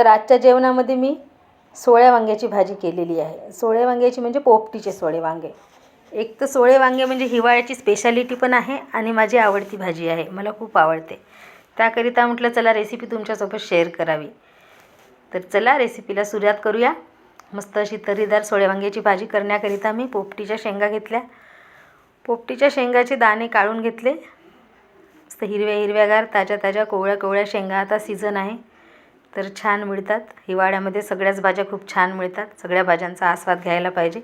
तर आजच्या जेवणामध्ये मी सोळ्या वांग्याची भाजी केलेली आहे. सोळ्या वांग्याची म्हणजे पोपटीचे सोळे वांगे. एक तर सोळे वांगे म्हणजे हिवाळ्याची स्पेशालिटी पण आहे आणि माझी आवडती भाजी आहे. मला खूप आवडते. त्याकरिता म्हटलं चला रेसिपी तुमच्यासोबत शेअर करावी. तर चला रेसिपीला सुरुवात करूया. मस्त अशी तरीदार सोळ्या वांग्याची भाजी करण्याकरिता मी पोपटीच्या शेंगा घेतल्या. पोपटीच्या शेंगाचे दाणे काढून घेतले. मस्त हिरव्या हिरव्यागार ताज्या ताज्या कोवळ्या कोवळ्या शेंगा. आता सीझन आहे. तर छान मिळतात. हिवाळ्यामध्ये सगळ्याच भाज्या खूप छान मिळतात. सगळ्या भाज्यांचा आस्वाद घ्यायला पाहिजे.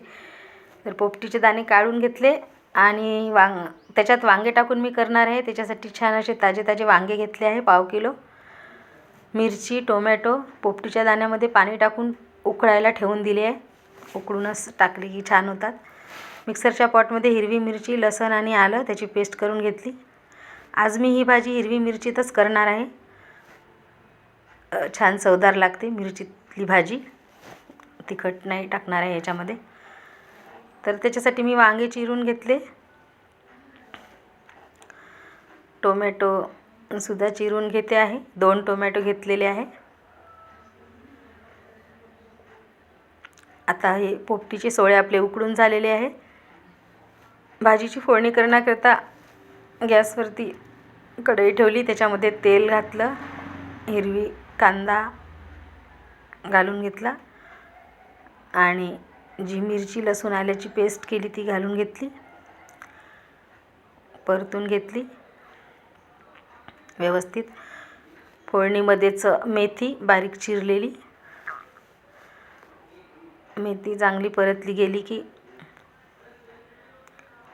तर पोपटीचे दाणे काढून घेतले आणि वांग त्याच्यात वांगे टाकून मी करणार आहे. त्याच्यासाठी छान असे ताजे ताजे वांगे घेतले आहे पाव किलो. मिरची टोमॅटो पोपटीच्या दाण्यामध्ये पाणी टाकून उकळायला ठेवून दिले आहे. उकळूनच टाकली की छान होतात. मिक्सरच्या पॉटमध्ये हिरवी मिरची लसण आणि आलं त्याची पेस्ट करून घेतली. आज मी ही भाजी हिरवी मिरचीतच करणार आहे. छान चवदार लागते मिरचीतली भाजी. तिखट नाही टाकणार आहे याच्यामध्ये. तर त्याच्यासाठी मी वांगे चिरून घेतले. टोमॅटो सुद्धा चिरून घेते आहे. दोन टोमॅटो घेतलेले आहे. आता हे पोपटीचे सोळे आपले उकडून झालेले आहे. भाजीची फोडणी करण्याकरता गॅसवरती कढई ठेवली. त्याच्यामध्ये तेल घातलं. हिरवी कांदा घालून घेतला आणि जी मिरची लसूण आल्याची पेस्ट केली ती घालून घेतली. परतून घेतली. व्यवस्थित. फोडणीमध्येच मेथी बारीक चिरलेली. मेथी चांगली परतली गेली की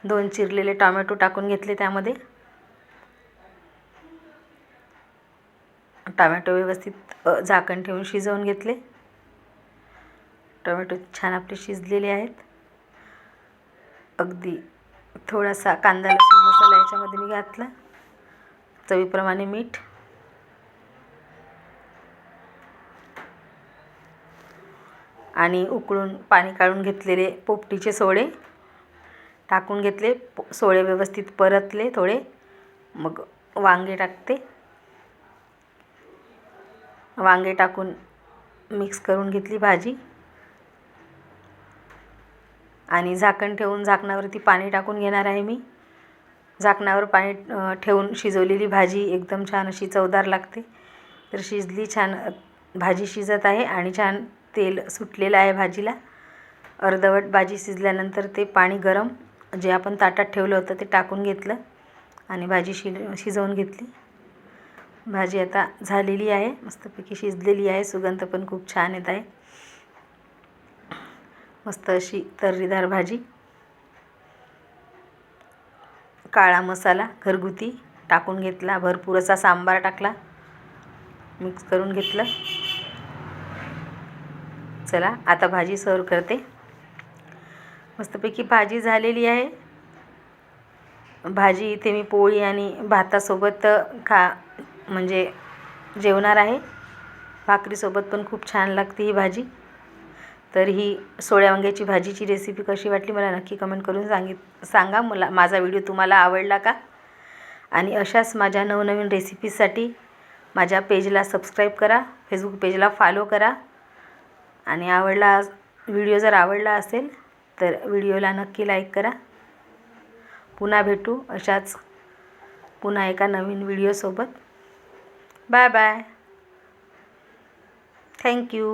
दोन चिरलेले टॉमॅटो टाकून घेतले त्यामध्ये. टमॅटो व्यवस्थित झाकण ठेवून शिजवून घेतले. टोमॅटो छान आपले शिजलेले आहेत. अगदी थोडासा कांदा लसूण मसाला याच्यामध्ये मी घातला. चवीप्रमाणे मीठ. आणि उकळून पाणी काढून घेतलेले पोपटीचे सोळे टाकून घेतले सोळे व्यवस्थित परतले थोडे. मग वांगे टाकते. वांगे टाकून मिक्स करून घेतली भाजी. आणि झाकण ठेवून झाकणावरती पाणी टाकून घेणार आहे मी. झाकणावर पाणी ठेवून शिजवलेली भाजी एकदम छान अशी चवदार लागते. तर शिजली छान भाजी शिजत आहे आणि छान तेल सुटलेलं आहे भाजीला. अर्धवट भाजी शिजल्यानंतर ते पाणी गरम जे आपण ताटात ठेवलं होतं ते टाकून घेतलं आणि भाजी शि शिजवून घेतली. भाजी आता झालेली आहे. मस्तपैकी शिजलेली आहे. सुगंध पण खूप छान येत आहे. मस्त अशी तर्रीदार भाजी. काळा मसाला घरगुती टाकून घेतला. भरपूर असा सांबार टाकला. मिक्स करून घेतलं. चला आता भाजी सर्व करते. मस्तपैकी भाजी झालेली आहे. भाजी इथे मी पोळी आणि भातासोबत खा म्हणजे जेवणार आहे. भाकरीसोबत पण खूप छान लागते ही भाजी. तर ही सोळ्या वांग्याची भाजीची रेसिपी कशी वाटली मला नक्की कमेंट करून सांगित सांगा. मला माझा व्हिडिओ तुम्हाला आवडला का? आणि अशाच माझ्या नवनवीन रेसिपीसाठी माझ्या पेजला सबस्क्राईब करा. फेसबुक पेजला फॉलो करा. आणि आवडला व्हिडिओ जर आवडला असेल तर व्हिडिओला नक्की लाईक करा. पुन्हा भेटू अशाच पुन्हा एका नवीन व्हिडिओसोबत बाय बाय थँक्यू